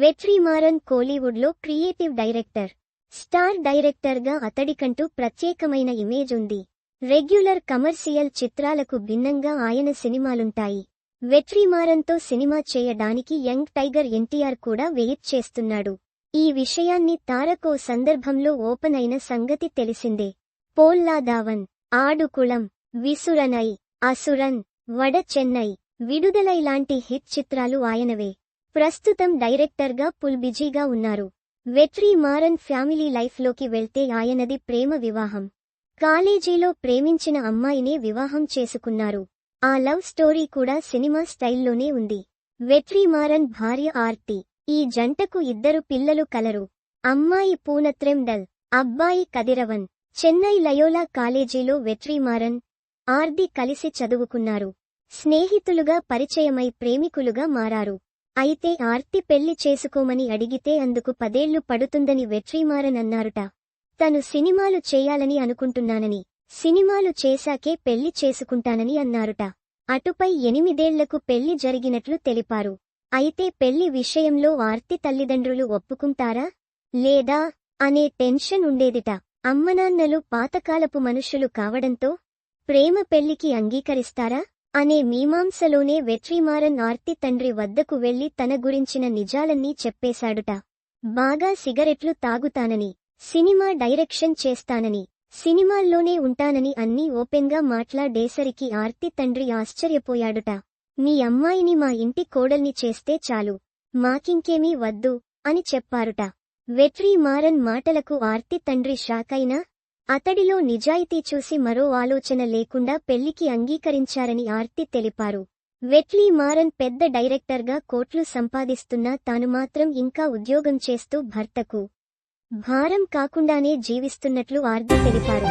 వెట్రీమారన్ కోలీవుడ్లో creative director. Star డైరెక్టర్గా అతడికంటూ ప్రత్యేకమైన ఇమేజ్ ఉంది. రెగ్యులర్ కమర్షియల్ చిత్రాలకు భిన్నంగా ఆయన సినిమాలుంటాయి. వెట్రీమారన్తో సినిమా చేయడానికి యంగ్ టైగర్ ఎన్టీఆర్ కూడా వెయిట్ చేస్తున్నాడు. ఈ విషయాన్ని తారకో సందర్భంలో ఓపెన్ అయిన సంగతి తెలిసిందే. పోల్లాదావన్ ఆడుకుళం విసురనై అసురన్ వడ చెన్నై విడుదలై లాంటి హిట్ చిత్రాలు ఆయనవే. ప్రస్తుతం డైరెక్టర్గా పుల్ బిజీగా ఉన్నారు. వెట్రీ మారన్ ఫ్యామిలీ లైఫ్లోకి వెళ్తే ఆయనది ప్రేమ వివాహం. కాలేజీలో ప్రేమించిన అమ్మాయినే వివాహం చేసుకున్నారు. ఆ లవ్ స్టోరీ కూడా సినిమా స్టైల్లోనే ఉంది. వెట్రీ మారన్ భార్య ఆర్తి. ఈ జంటకు ఇద్దరు పిల్లలు కలరు. అమ్మాయి పూనత్రెండల్ అబ్బాయి కదిరవన్. చెన్నై లయోలా కాలేజీలో వెట్రీమారన్ ఆర్ది కలిసి చదువుకున్నారు. స్నేహితులుగా పరిచయమై ప్రేమికులుగా మారారు. అయితే ఆర్తి పెళ్ళి చేసుకోమని అడిగితే అందుకు పదేళ్ళు పడుతుందని వెట్రీమారన్ అన్నారుట తను సినిమాలు చేయాలని అనుకుంటున్నానని సినిమాలు చేశాకే పెళ్ళి చేసుకుంటానని అన్నారుట. అటుపై ఎనిమిదేళ్ళకు పెళ్ళి జరిగినట్లు తెలిపారు. అయితే పెళ్ళి విషయంలో ఆర్తి తల్లిదండ్రులు ఒప్పుకుంటారా? లేదా? అనే టెన్షన్ ఉండేదిట. అమ్మనాన్నలు పాతకాలపు మనుషులు కావడంతో ప్రేమ పెళ్ళికి అంగీకరిస్తారా? అనే మీమాంసలోనే వెట్రీమారన్ ఆర్తి తండ్రి వద్దకు వెళ్ళి తన గురించిన నిజాలన్నీ చెప్పేశాడుట. బాగా సిగరెట్లు తాగుతానని సినిమా డైరెక్షన్ చేస్తానని సినిమాల్లోనే ఉంటానని అన్నీ ఓపెన్గా మాట్లాడేసరికి ఆర్తి తండ్రి ఆశ్చర్యపోయాడుట. మీ అమ్మాయిని మా ఇంటి కోడల్ని చేస్తే చాలు మాకింకేమీ వద్దు అని చెప్పారుట. వెట్రీ మారన్ మాటలకు ఆర్తి తండ్రి షాకైనా అతడిలో నిజాయితీ చూసి మరో ఆలోచన లేకుండా పెళ్ళికి అంగీకరించారని ఆర్తి తెలిపారు. వెట్లీ మారన్ పెద్ద డైరెక్టర్గా కోట్లు సంపాదిస్తున్నా తాను మాత్రం ఇంకా ఉద్యోగం చేస్తూ భర్తకు భారం కాకుండానే జీవిస్తున్నట్లు ఆర్తి తెలిపారు.